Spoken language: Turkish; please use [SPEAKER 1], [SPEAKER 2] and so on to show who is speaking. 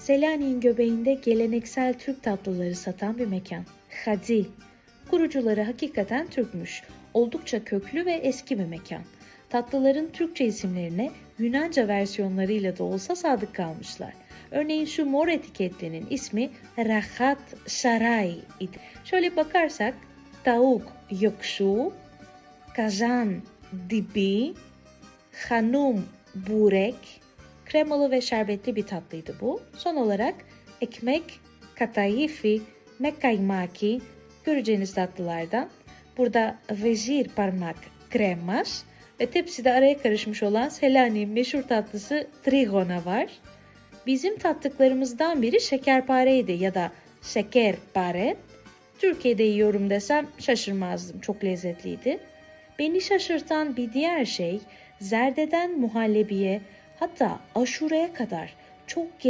[SPEAKER 1] Selanik'in göbeğinde geleneksel Türk tatlıları satan bir mekan. Hadi. Kurucuları hakikaten Türkmüş. Oldukça köklü ve eski bir mekan. Tatlıların Türkçe isimlerine Yunanca versiyonlarıyla da olsa sadık kalmışlar. Örneğin şu mor etiketlinin ismi Rahat Saray idi. Şöyle bakarsak tavuk yokşu, kazan dibi, hanum burek, kremalı ve şerbetli bir tatlıydı bu. Son olarak ekmek, kataifi, mekaymaki göreceğiniz tatlılardan. Burada vezir parmak kremas ve tepside araya karışmış olan Selanik'in meşhur tatlısı trigona var. Bizim tattıklarımızdan biri şekerpareydi ya da şekerpare. Türkiye'de yiyorum desem şaşırmazdım. Çok lezzetliydi. Beni şaşırtan bir diğer şey zerdeden muhallebiye hatta aşureye kadar çok